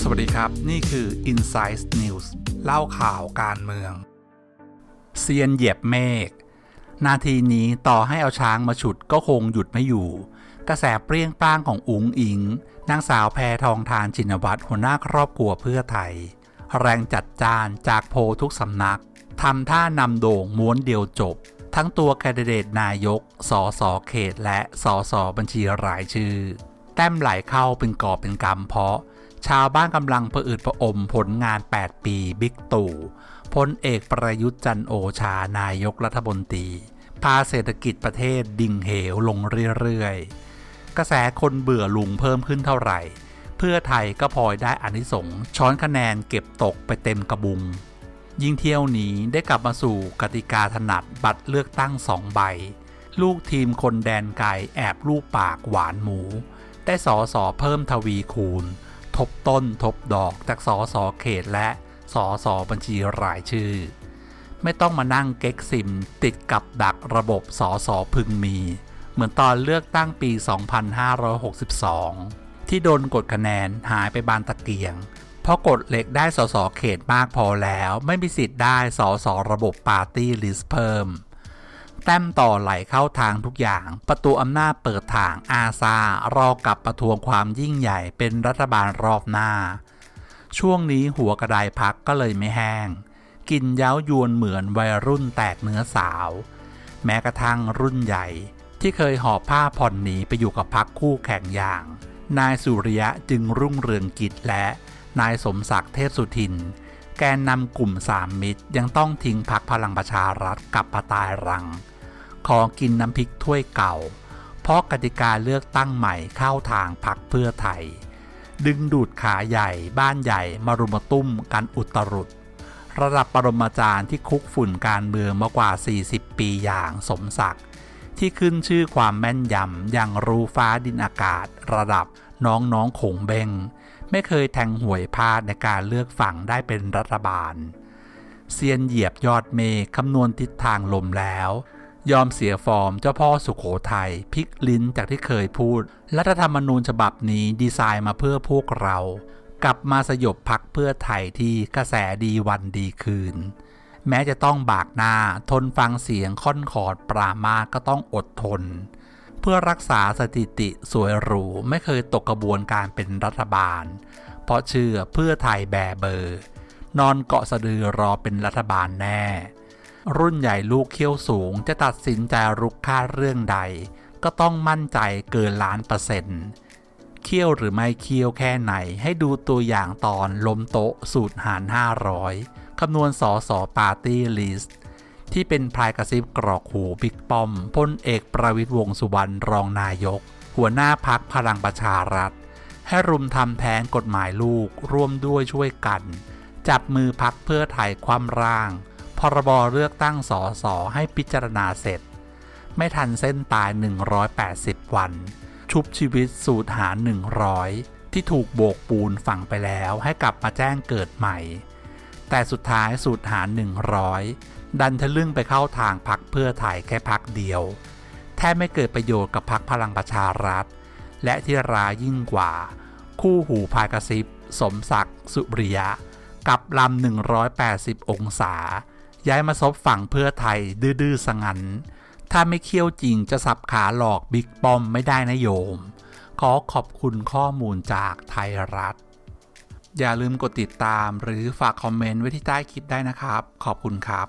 สวัสดีครับ นี่คือ Insight News เล่าข่าวการเมือง เซียนเหยียบเมฆ นาทีนี้ต่อให้เอาช้างมาฉุดก็คงหยุดไม่อยู่ กระแสเปรี้ยงป้างของอุ๋งอิง นางสาวแพทองทานชินวัตรหัวหน้าครอบครัวเพื่อไทย แรงจัดจานจากโพลทุกสำนักทำท่านำโด่งม้วนเดียวจบ ทั้งตัวแคนดิเดตนายก สสเขต และสสบัญชีรายชื่อ แต้มไหลเข้าเป็นกอบเป็นกำเพราะ ชาวบ้านกำลังผะอืดผะอมผลงาน 8 ปีบิ๊กตู่พลเอกประยุทธ์จันโอชานายกรัฐมนตรี พาเศรษฐกิจประเทศดิ่งเหวลงเรื่อยๆ กระแสคนเบื่อลุงเพิ่มขึ้นเท่าไหร่ เพื่อไทยก็พลอยได้อานิสงส์ช้อนคะแนนเก็บตกไปเต็มกระบุง ยิ่งเที่ยวนี้ได้กลับมาสู่กติกาถนัดบัตรเลือกตั้งสองใบ ลูกทีมคนแดนไก่แอบลูกปากหวานหมู ได้สอสอเพิ่มทวีคูณ ทบต้นทบดอกจากสอสอเขตและสอสอบัญชีรายชื่อ ไม่ต้องมานั่งเก๊กซิมติดกับดักระบบสอสอพึงมี เหมือนตอนเลือกตั้งปี 2562 ที่โดนกดคะแนนหายไปบานตะเกียง เพราะกดเหล็กได้สสเขตมากพอแล้ว ไม่มีสิทธิ์ได้สสระบบปาร์ตี้ลิสเพิ่ม แต้มต่อไหลเข้าทางทุกอย่าง ประตูอำนาจเปิดทางอาซารอกับประทวงความยิ่งใหญ่เป็นรัฐบาลรอบหน้า ช่วงนี้หัวกระไดพักก็เลยไม่แห้ง กินเย้ายวนเหมือนวัยรุ่นแตกเนื้อสาว แม้กระทั่งรุ่นใหญ่ ที่เคยหอบผ้าผ่อนหนีไปอยู่กับพักคู่แข่งอย่าง นายสุริยะจึงรุ่งเรืองกิจและ นายสมศักดิ์เทพสุทิน แกนนำกลุ่มสามมิตรยังต้องทิ้งพักพลังประชารัฐกับปตายรัง ขอกินน้ำพริกถ้วยเก่า เพราะกติกาเลือกตั้งใหม่เข้าทางพักเพื่อไทย ดึงดูดขาใหญ่บ้านใหญ่มารุมมตุ้มกันอุตรุดระดับปรมาจารย์ที่คุกฝุ่นการเมืองมากว่า 40 ปีอย่างสมศักดิ์ที่ขึ้นชื่อความแม่นยำอย่างรู้ฟ้าดินอากาศ ระดับน้องน้องๆขงเบง ไม่เคยแทงหวยพลาดในการเลือกฝั่งได้เป็นรัฐบาล เซียนเหยียบยอดเมฆคำนวณทิศทางลมแล้ว ยอมเสียฟอร์มเจ้าพ่อสุขโขทัยพลิกลิ้นจากที่เคยพูด รัฐธรรมนูญฉบับนี้ดีไซน์มาเพื่อพวกเรา กลับมาสยบพักเพื่อไทยที่กระแสดีวันดีคืน แม้จะต้องบากหน้าทนฟังเสียงค่อนขอดปรามาก็ต้องอดทน เพื่อรักษาสถิติสวยหรูไม่เคยตกกระบวนการเป็นรัฐบาล เพราะเชื่อเพื่อไทยแบเบอร์ นอนเกาะสะดือรอเป็นรัฐบาลแน่ รุ่นใหญ่ลูกเขี้ยวสูงจะตัดสินใจรุกค่าเรื่องใด ก็ต้องมั่นใจเกินล้านเปอร์เซ็นต์เคี่ยวหรือไม่เคี่ยวแค่ไหนให้ดูตัวอย่างตอนล้มโต๊ะสูตรหาร 500 คำนวณสอสอปาร์ตี้ลิสต์ ที่เป็นพลายกระซิบกรอกหูบิ๊กป้อมพลเอกประวิตยวงสุวรรณรองนายก หัวหน้าพักพลังประชารัฐ ให้รุมทำแท้งกฎหมายลูกร่วมด้วยช่วยกัน จับมือพักเพื่อไทยความร่าง พรบเลือกตั้งสอสอให้พิจารณาเสร็จ ไม่ทันเส้นตาย 180 วัน ชุบชีวิตสูตรหาร 100 ที่ถูกโบกปูนฝังไปแล้วให้กลับมาแจ้งเกิดใหม่แต่สุดท้ายสูตรหาร 100 ดันทะลึ่งไปเข้าทางพักเพื่อไทยแค่พักเดียว แทบไม่เกิดประโยชน์กับพักพลังประชารัฐ และที่ร้ายยิ่งกว่า คู่หูพายกระซิบ สมศักดิ์สุริยะ กับลำ 180 องศา ย้ายมาซบฝั่งเพื่อไทยดื้อๆสงัน ถ้าไม่เคี่ยวจริงจะสับขาหลอกบิ๊กปอมไม่ได้นะโยม ขอขอบคุณข้อมูลจากไทยรัฐ อย่าลืมกดติดตามหรือฝากคอมเมนต์ไว้ที่ใต้คลิปได้นะครับ ขอบคุณครับ